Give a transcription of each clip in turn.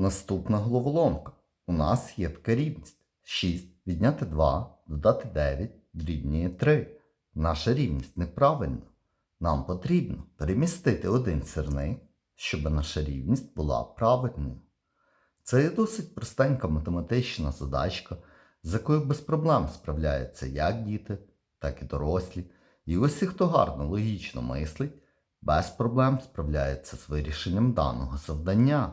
Наступна головоломка. У нас є така рівність. 6 відняти 2, додати 9 дорівнює 3. Наша рівність неправильна. Нам потрібно перемістити один сірник, щоб наша рівність була правильною. Це є досить простенька математична задачка, з якою без проблем справляються як діти, так і дорослі. І усі, хто гарно логічно мислить, без проблем справляється з вирішенням даного завдання.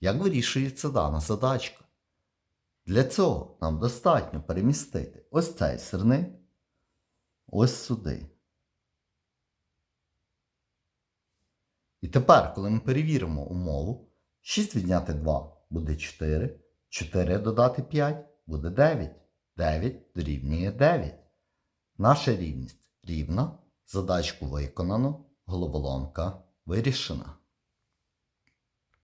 Як вирішується дана задачка? Для цього нам достатньо перемістити ось цей сирник ось сюди. І тепер, коли ми перевіримо умову, 6 відняти 2 буде 4, 4 додати 5 буде 9. 9 дорівнює 9. Наша рівність рівна, задачку виконано, головоломка вирішена.